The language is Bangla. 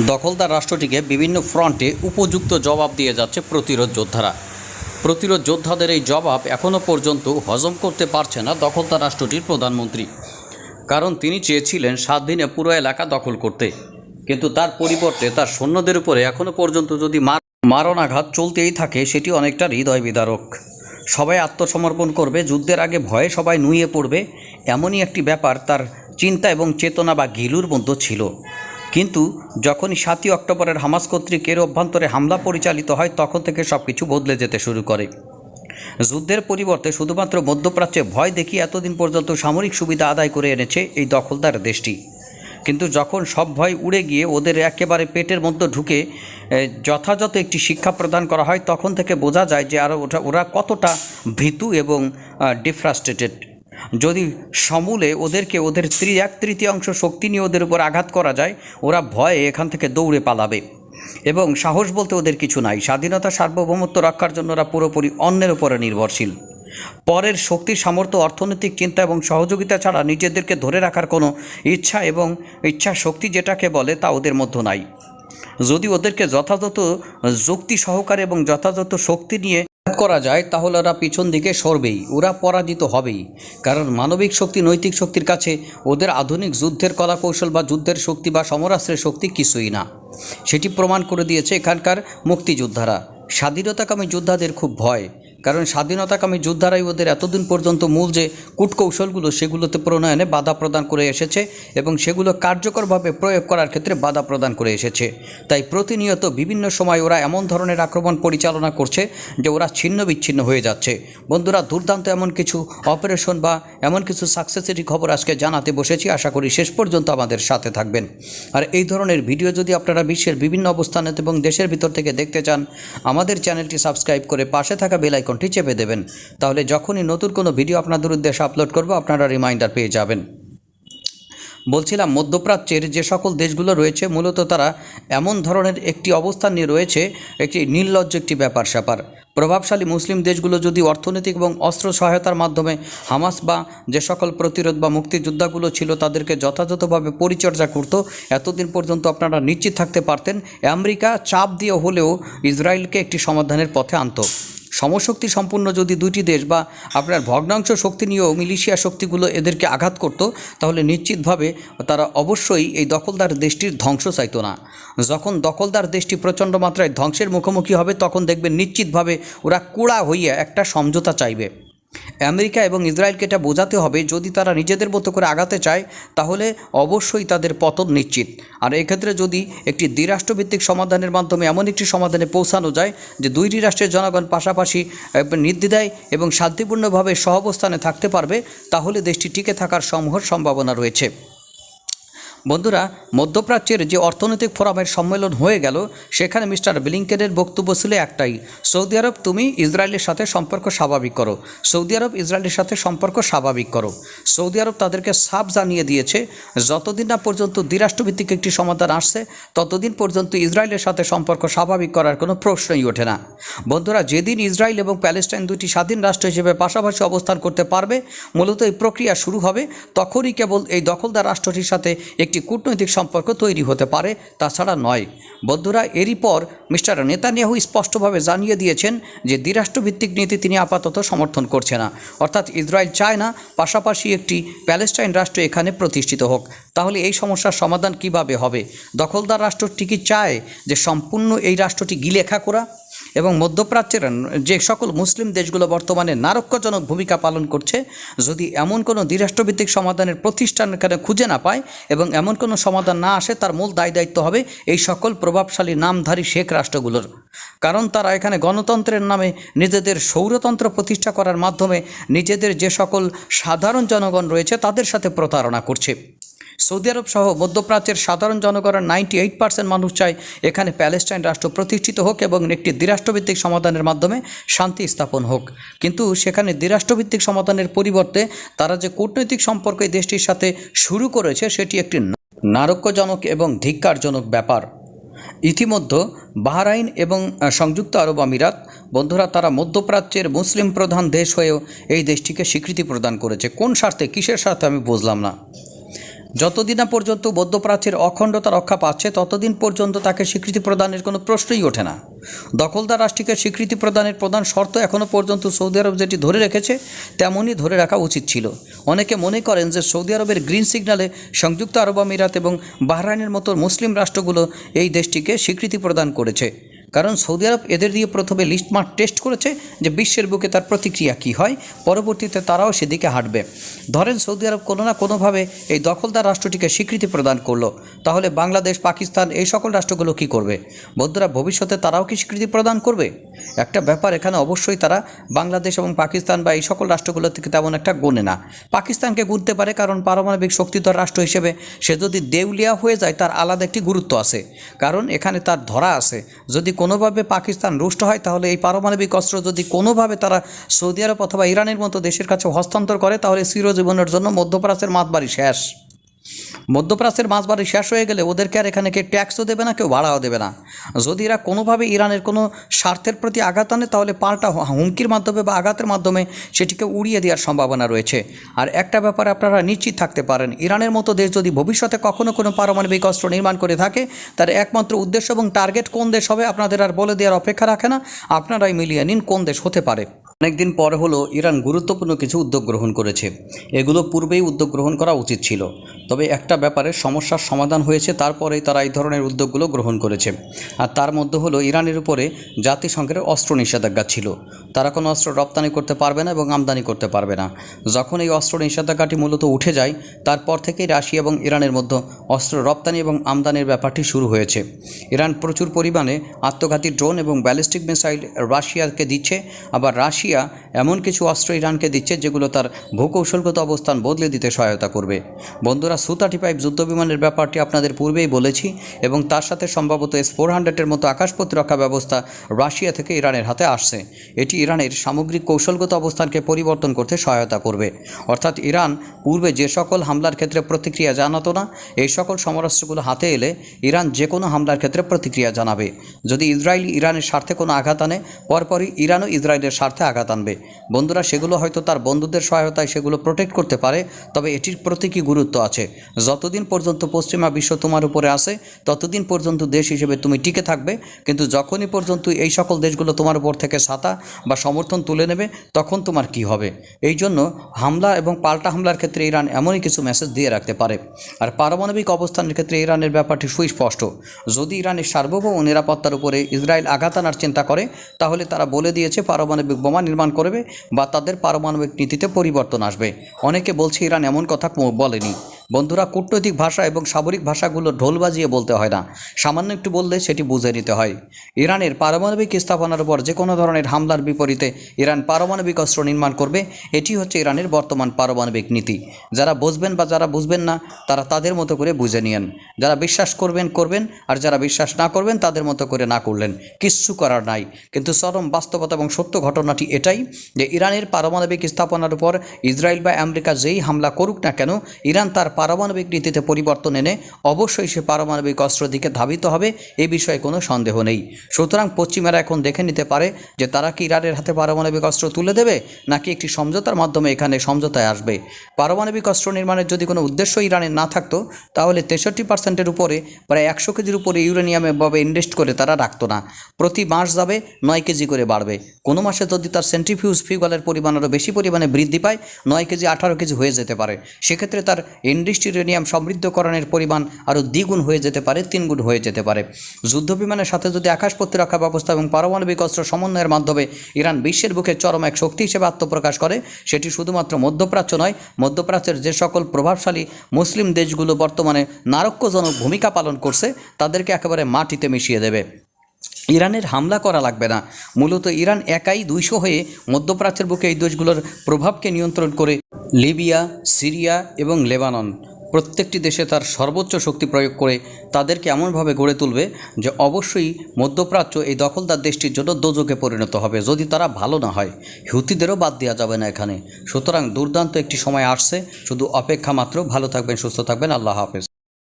দখলদার রাষ্ট্রটিকে বিভিন্ন ফ্রন্টে উপযুক্ত জবাব দিয়ে যাচ্ছে প্রতিরোধ যোদ্ধারা। প্রতিরোধ যোদ্ধাদের এই জবাব এখনও পর্যন্ত হজম করতে পারছে না দখলদার রাষ্ট্রটির প্রধানমন্ত্রী। কারণ তিনি চেয়েছিলেন সাত দিনে পুরো এলাকা দখল করতে। কিন্তু তার পরিবর্তে তার সৈন্যদের উপরে এখনও পর্যন্ত যদি মার মারণাঘাত চলতেই থাকে, সেটি অনেকটা হৃদয় বিদারক। সবাই আত্মসমর্পণ করবে, যুদ্ধের আগে ভয়ে সবাই নুয়ে পড়বে, এমনই একটি ব্যাপার তার চিন্তা এবং চেতনা বা গিলুর মধ্যে ছিল। কিন্তু যখনই সাতই অক্টোবরের হামাস কর্তৃক এর অভ্যন্তরে হামলা পরিচালিত হয়, তখন থেকে সব কিছু বদলে যেতে শুরু করে। যুদ্ধের পরিবর্তে শুধুমাত্র মধ্যপ্রাচ্যে ভয় দেখিয়ে এতদিন পর্যন্ত সামরিক সুবিধা আদায় করে এনেছে এই দখলদার দেশটি। কিন্তু যখন সব ভয় উড়ে গিয়ে ওদের একেবারে পেটের মধ্যে ঢুকে যথাযথ একটি শিক্ষা প্রদান করা হয়, তখন থেকে বোঝা যায় যে আরও ওটা, ওরা কতটা ভীতু এবং ডিফ্রাস্ট্রেটেড যদি সমূলে ওদেরকে ওদের ত্রি এক তৃতীয়াংশ শক্তি নিয়ে ওদের উপর আঘাত করা যায়, ওরা ভয়ে এখান থেকে দৌড়ে পালাবে। এবং সাহস বলতে ওদের কিছু নাই। স্বাধীনতা, সার্বভৌমত্ব রক্ষার জন্য ওরা পুরোপুরি অন্যের উপরে নির্ভরশীল। পরের শক্তি, সামর্থ্য, অর্থনৈতিক চিন্তা এবং সহযোগিতা ছাড়া নিজেদেরকে ধরে রাখার কোনো ইচ্ছা এবং ইচ্ছা শক্তি যেটাকে বলে তা ওদের মধ্যে নাই। যদি ওদেরকে যথাযথ যুক্তি সহকারে এবং যথাযথ শক্তি নিয়ে করা যায়, তাহলে ওরা পিছন দিকে সরবেই, ওরা পরাজিত হবেই। কারণ মানবিক শক্তি, নৈতিক শক্তির কাছে ওদের আধুনিক যুদ্ধের কলা কৌশল বা যুদ্ধের শক্তি বা সমরাস্ত্রের শক্তি কিছুই না। সেটি প্রমাণ করে দিয়েছে এখানকার মুক্তিযোদ্ধারা। স্বাধীনতাকামী যোদ্ধাদের খুব ভয়। কারণ স্বাধীনতাকামী যোদ্ধারাই ওদের এতদিন পর্যন্ত মূল যে কূটকৌশলগুলো, সেগুলোতে প্রণয়নে বাধা প্রদান করে এসেছে এবং সেগুলো কার্যকরভাবে প্রয়োগ করার ক্ষেত্রে বাধা প্রদান করে এসেছে। তাই প্রতিনিয়ত বিভিন্ন সময় ওরা এমন ধরনের আক্রমণ পরিচালনা করছে যে ওরা ছিন্ন বিচ্ছিন্ন হয়ে যাচ্ছে। বন্ধুরা, দুর্দান্ত এমন কিছু অপারেশন বা এমন কিছু সাকসেসেরই খবর আজকে জানাতে বসেছি। আশা করি শেষ পর্যন্ত আমাদের সাথে থাকবেন। আর এই ধরনের ভিডিও যদি আপনারা বিশ্বের বিভিন্ন অবস্থানে এবং দেশের ভিতর থেকে দেখতে চান, আমাদের চ্যানেলটি সাবস্ক্রাইব করে পাশে থাকা বেল আইকনটি চেপে দেবেন। তাহলে যখনই নতুন কোনো ভিডিও আপনাদের উদ্দেশ্যে আপলোড করব, আপনারা রিমাইন্ডার পেয়ে যাবেন। বলছিলাম, মধ্যপ্রাচ্যের যে সকল দেশগুলো রয়েছে, মূলত তারা এমন ধরনের একটি অবস্থান নিয়ে রয়েছে, একটি নির্লজ্জ একটি ব্যাপার স্যাপার প্রভাবশালী মুসলিম দেশগুলো যদি অর্থনৈতিক এবং অস্ত্র সহায়তার মাধ্যমে হামাস বা যে সকল প্রতিরোধ বা মুক্তিযোদ্ধাগুলো ছিল, তাদেরকে যথাযথভাবে পরিচর্যা করত, এতদিন পর্যন্ত আপনারা নিশ্চিত থাকতে পারতেন, আমেরিকা চাপ দিয়ে হলেও ইসরায়েলকে একটি সমাধানের পথে আনত। সমশক্তি সম্পূর্ণ যদি দুটি দেশ বা আপনার ভগ্নাংশ শক্তি নিয়েও মিলিশিয়া শক্তিগুলো এদেরকে আঘাত করত, তাহলে নিশ্চিতভাবে তারা অবশ্যই এই দখলদার দেশটির ধ্বংস চাইতো না। যখন দখলদার দেশটি প্রচণ্ড মাত্রায় ধ্বংসের মুখোমুখি হবে, তখন দেখবেন নিশ্চিতভাবে ওরা কুড়া হইয়া একটা সমঝোতা চাইবে। আমেরিকা এবং ইসরায়েলকে এটা বোঝাতে হবে, যদি তারা নিজেদের মতো করে আগাতে চায়, তাহলে অবশ্যই তাদের পতন নিশ্চিত। আর এক্ষেত্রে যদি একটি দ্বিরাষ্ট্রভিত্তিক সমাধানের মাধ্যমে এমন একটি সমাধানে পৌঁছানো যায়, যে দুইটি রাষ্ট্রের জনগণ পাশাপাশি নির্দ্বিধায় এবং শান্তিপূর্ণভাবে সহাবস্থানে থাকতে পারবে, তাহলে দেশটি টিকে থাকার সমূহ সম্ভাবনা রয়েছে। বন্ধুরা, মধ্যপ্রাচ্যের যে অর্থনৈতিক ফোরামের সম্মেলন হয়ে গেল, সেখানে মিস্টার ব্লিংকেনের বক্তব্য ছিল একটাই, সৌদি আরব তুমি ইসরায়েলের সাথে সম্পর্ক স্বাভাবিক করো, সৌদি আরব ইসরায়েলের সাথে সম্পর্ক স্বাভাবিক করো। সৌদি আরব তাদেরকে সাফ জানিয়ে দিয়েছে, যতদিন না পর্যন্ত দ্বিরাষ্ট্রভিত্তিক একটি সমাধান আসছে, ততদিন পর্যন্ত ইসরায়েলের সাথে সম্পর্ক স্বাভাবিক করার কোনো প্রশ্নই ওঠে না। বন্ধুরা, যেদিন ইসরায়েল এবং প্যালেস্টাইন দুটি স্বাধীন রাষ্ট্র হিসেবে পাশাপাশি অবস্থান করতে পারবে, মূলত এই প্রক্রিয়া শুরু হবে, তখনই কেবল এই দখলদার রাষ্ট্রটির সাথে একটি কূটনৈতিক সম্পর্ক তৈরি হতে পারে, তাছাড়া নয়। বন্ধুরা এরই পর মিস্টার নেতানিয়াহু স্পষ্টভাবে জানিয়ে দিয়েছেন যে দ্বিরাষ্ট্রভিত্তিক নীতি তিনি আপাতত সমর্থন করছে না। অর্থাৎ ইসরায়েল চায় না, পাশাপাশি একটি প্যালেস্টাইন রাষ্ট্র এখানে প্রতিষ্ঠিত হোক। তাহলে এই সমস্যার সমাধান কীভাবে হবে? দখলদার রাষ্ট্রটি কি চায় যে সম্পূর্ণ এই রাষ্ট্রটি গিলেখা করা এবং মধ্যপ্রাচ্যের যে সকল মুসলিম দেশগুলো বর্তমানে নারক্যজনক ভূমিকা পালন করছে, যদি এমন কোনো দ্বিরাষ্ট্রভিত্তিক সমাধানের প্রতিষ্ঠান এখানে খুঁজে না পায় এবং এমন কোনো সমাধান না আসে, তার মূল দায় দায়িত্ব হবে এই সকল প্রভাবশালী নামধারী শেখ রাষ্ট্রগুলোর। কারণ তারা এখানে গণতন্ত্রের নামে নিজেদের সৌরতন্ত্র প্রতিষ্ঠা করার মাধ্যমে নিজেদের যে সকল সাধারণ জনগণ রয়েছে, তাদের সাথে প্রতারণা করছে। সৌদি আরব সহ মধ্যপ্রাচ্যের সাধারণ জনগণের নাইনটি এইট পার্সেন্ট মানুষ চায় এখানে প্যালেস্টাইন রাষ্ট্র প্রতিষ্ঠিত হোক এবং একটি দ্বিরাষ্ট্রভিত্তিক সমাধানের মাধ্যমে শান্তি স্থাপন হোক। কিন্তু সেখানে দ্বিরাষ্ট্রভিত্তিক সমাধানের পরিবর্তে তারা যে কূটনৈতিক সম্পর্ক এই দেশটির সাথে শুরু করেছে সেটি একটি নারক্যজনক এবং ধিক্কারজনক ব্যাপার। ইতিমধ্যে বাহরাইন এবং সংযুক্ত আরব আমিরাত, বন্ধুরা, তারা মধ্যপ্রাচ্যের মুসলিম প্রধান দেশ হয়েও এই দেশটিকে স্বীকৃতি প্রদান করেছে। কোন স্বার্থে, কিসের স্বার্থে আমি বুঝলাম না। যতদিন না পর্যন্ত মধ্যপ্রাচ্যের অখণ্ডতা রক্ষা পাচ্ছে, ততদিন পর্যন্ত তাকে স্বীকৃতি প্রদানের কোনো প্রশ্নই ওঠে না। দখলদার রাষ্ট্রকে স্বীকৃতি প্রদানের প্রধান শর্ত এখনও পর্যন্ত সৌদি আরব যেটি ধরে রেখেছে, তেমনই ধরে রাখা উচিত ছিল। অনেকে মনে করেন যে সৌদি আরবের গ্রিন সিগন্যালে সংযুক্ত আরব আমিরাত এবং বাহরাইনের মতো মুসলিম রাষ্ট্রগুলো এই দেশটিকে স্বীকৃতি প্রদান করেছে। কারণ সৌদি আরব এদের দিয়ে প্রথমে লিস্ট মার্ক টেস্ট করেছে যে বিশ্বের বুকে তার প্রতিক্রিয়া কী হয়, পরবর্তীতে তারাও সেদিকে হাঁটবে। ধরেন সৌদি আরব কোনো না কোনোভাবে এই দখলদার রাষ্ট্রটিকে স্বীকৃতি প্রদান করল, তাহলে বাংলাদেশ, পাকিস্তান এই সকল রাষ্ট্রগুলো কি করবে? বন্ধুরা ভবিষ্যতে তারাও কি স্বীকৃতি প্রদান করবে? একটা ব্যাপার এখানে অবশ্যই তারা বাংলাদেশ এবং পাকিস্তান বা এই সকল রাষ্ট্রগুলো থেকে তেমন একটা গোনে না। পাকিস্তানকে গুনতে পারে কারণ পারমাণবিক শক্তিধর রাষ্ট্র হিসেবে সে যদি দেউলিয়া হয়ে যায়, তার আলাদা একটি গুরুত্ব আছে। কারণ এখানে তার ধরা আছে, যদি কোনোভাবে পাকিস্তান রুষ্ট হয়, তাহলে এই পারমাণবিক অস্ত্র যদি কোনোভাবে তারা সৌদি আরব অথবা ইরানের মতো দেশের কাছে হস্তান্তর করে, তাহলে চিরজীবনের জন্য মধ্যপ্রাচ্যের মাতবাড়ি শেষ। মধ্যপ্রাচ্যের মাছবাড়ি শেষ হয়ে গেলে ওদেরকে আর এখানে কেউ ট্যাক্সও দেবে না, কেউ ভাড়াও দেবে না। যদি এরা কোনোভাবে ইরানের কোনো স্বার্থের প্রতি আঘাত আনে, তাহলে পাল্টা হুমকির মাধ্যমে বা আঘাতের মাধ্যমে সেটিকে উড়িয়ে দেওয়ার সম্ভাবনা রয়েছে। আর একটা ব্যাপারে আপনারা নিশ্চিত থাকতে পারেন, ইরানের মতো দেশ যদি ভবিষ্যতে কখনও কোনো পারমাণবিক অস্ত্র নির্মাণ করে থাকে, তার একমাত্র উদ্দেশ্য এবং টার্গেট কোন দেশ হবে, আপনাদের আর বলে দেওয়ার অপেক্ষা রাখে না। আপনারাই মিলিয়ে নিন কোন দেশ হতে পারে। অনেকদিন পরে হলো ইরান গুরুত্বপূর্ণ কিছু উদ্যোগ গ্রহণ করেছে। এগুলো পূর্বেই উদ্যোগ গ্রহণ করা উচিত ছিল। তবে একটা ব্যাপারে সমস্যার সমাধান হয়েছে, তারপরেই তারা এই ধরনের উদ্যোগগুলো গ্রহণ করেছে। আর তার মধ্যে হলো ইরানের উপরে জাতিসংঘের অস্ত্র নিষেধাজ্ঞা ছিল। তারা কোনো অস্ত্র রপ্তানি করতে পারবে না এবং আমদানি করতে পারবে না। যখন এই অস্ত্র নিষেধাজ্ঞাটি মূলত উঠে যায়, তারপর থেকেই রাশিয়া এবং ইরানের মধ্যে অস্ত্র রপ্তানি এবং আমদানির ব্যাপারটি শুরু হয়েছে। ইরান প্রচুর পরিমাণে আত্মঘাতী ড্রোন এবং ব্যালিস্টিক মিসাইল রাশিয়াকে দিচ্ছে, আবার রাশিয়া এমন কিছু অস্ত্র ইরানকে দিচ্ছে যেগুলো তার ভূকৌশলগত অবস্থান বদলে দিতে সহায়তা করবে। বন্ধুরা সু থার্টি ফাইভ যুদ্ধবিমানের ব্যাপারটি আপনাদের পূর্বেই বলেছি এবং তার সাথে সম্ভবত এস ফোর হান্ড্রেডের মতো আকাশ প্রতিরক্ষা ব্যবস্থা রাশিয়া থেকে ইরানের হাতে আসছে। এটি ইরানের সামগ্রিক কৌশলগত অবস্থানকে পরিবর্তন করতে সহায়তা করবে। অর্থাৎ ইরান পূর্বে যে সকল হামলার ক্ষেত্রে প্রতিক্রিয়া জানাতো না, এই সকল সমরাস্ত্রগুলো হাতে এলে ইরান যে কোনো হামলার ক্ষেত্রে প্রতিক্রিয়া জানাবে। যদি ইসরায়েল ইরানের স্বার্থে কোনো আঘাত আনে, পরপরই ইরানও ইসরায়েলের স্বার্থে আঘাত আনবে। বন্ধুরা, সেগুলো হয়তো তার বন্ধুদের সহায়তায় সেগুলো প্রোটেক্ট করতে পারে, তবে এটির প্রতি কী গুরুত্ব আছে? যতদিন পর্যন্ত পশ্চিমা বিশ্ব তোমার উপরে আসে ততদিন পর্যন্ত দেশ হিসেবে তুমি টিকে থাকবে। কিন্তু যখনই পর্যন্ত এই সকল দেশগুলো তোমার উপর থেকে ছাতা বা সমর্থন তুলে নেবে, তখন তোমার কি হবে? এই জন্য হামলা এবং পাল্টা হামলার ক্ষেত্রে ইরান এমনই কিছু মেসেজ দিয়ে রাখতে পারে। আর পারমাণবিক অবস্থানের ক্ষেত্রে ইরানের ব্যাপারটি সুস্পষ্ট। যদি ইরানের সার্বভৌম নিরাপত্তার উপরে ইসরায়েল আঘাত আনার চিন্তা করে, তাহলে তারা বলে দিয়েছে পারমাণবিক বোমা নির্মাণ করবে বা তাদের পারমাণবিক নীতিতে পরিবর্তন আসবে। অনেকে বলছে ইরান এমন কথা বলেনি। বন্ধুরা কূটনৈতিক ভাষা এবং সামরিক ভাষাগুলো ঢোল বাজিয়ে বলতে হয় না। সামান্য একটু বললে সেটি বুঝে নিতে হয়। ইরানের পারমাণবিক স্থাপনার উপর যে কোনো ধরনের হামলার বিপরীতে ইরান পারমাণবিক অস্ত্র নির্মাণ করবে, এটি হচ্ছে ইরানের বর্তমান পারমাণবিক নীতি। যারা বুঝবেন বা যারা বুঝবেন না, তারা তাদের মতো করে বুঝে নিয়েন। যারা বিশ্বাস করবেন করবেন, আর যারা বিশ্বাস না করবেন, তাদের মতো করে না করলেন। কিচ্ছু করার নাই। কিন্তু চরম বাস্তবতা এবং সত্য ঘটনাটি এটাই যে ইরানের পারমাণবিক স্থাপনার উপর ইসরায়েল বা আমেরিকা যেই হামলা করুক না কেন, ইরান তার পারমাণবিক নীতিতে পরিবর্তন এনে অবশ্যই সে পারমাণবিক অস্ত্র দিকে ধাবিত হবে, এ বিষয়ে কোনো সন্দেহ নেই। সুতরাং পশ্চিমারা এখন দেখে নিতে পারে যে তারা কি ইরানের হাতে পারমাণবিক অস্ত্র তুলে দেবে, নাকি একটি সমঝোতার মাধ্যমে এখানে সমঝোতায় আসবে। পারমাণবিক অস্ত্র নির্মাণের যদি কোনো উদ্দেশ্য ইরানের না থাকতো, তাহলে তেষট্টি পার্সেন্টের উপরে, প্রায় একশো কেজির উপরে ইউরেনিয়ামে ভাবে ইনভেস্ট করে তারা রাখতো না। প্রতি মাস যাবে নয় কেজি করে বাড়বে। কোনো মাসে যদি তার সেন্ট্রিফিউজ ফিউগালের পরিমাণ আরও বেশি পরিমাণে বৃদ্ধি পায়, নয় কেজি আঠারো কেজি হয়ে যেতে পারে। সেক্ষেত্রে তার ইন্ডিস্ট ইউরেনিয়াম সমৃদ্ধকরণের পরিমাণ আরও দ্বিগুণ হয়ে যেতে পারে, তিনগুণ হয়ে যেতে পারে। যুদ্ধ বিমানের সাথে যদি আকাশ প্রতিরক্ষা ব্যবস্থা এবং পারমাণবিক অস্ত্র সমন্বয়ের মাধ্যমে ইরান বিশ্বের বুকে চরম এক শক্তি হিসেবে আত্মপ্রকাশ করে, সেটি শুধুমাত্র মধ্যপ্রাচ্য নয়, মধ্যপ্রাচ্যের যে সকল প্রভাবশালী মুসলিম দেশগুলো বর্তমানে নারক্যজনক ভূমিকা পালন করছে, তাদেরকে একেবারে মাটিতে মিশিয়ে দেবে। ইরানের হামলা করা লাগবে না। মূলত ইরান একাই দুইশো হয়ে মধ্যপ্রাচ্যের বুকে এই দেশগুলোর প্রভাবকে নিয়ন্ত্রণ করে লিবিয়া, সিরিয়া এবং লেবানন। প্রত্যেকটি দেশে তার সর্বোচ্চ শক্তি প্রয়োগ করে তাদেরকে এমনভাবে গড়ে তুলবে যে অবশ্যই মধ্যপ্রাচ্য এই দখলদার দেশটির জন্য দোজকে পরিণত হবে। যদি তারা ভালো না হয়, হুতিদেরও বাদ দেওয়া যাবে না এখানে। সুতরাং দুর্দান্ত একটি সময় আসছে। শুধু অপেক্ষা মাত্র। ভালো থাকবেন, সুস্থ থাকবেন। আল্লাহ হাফেজ।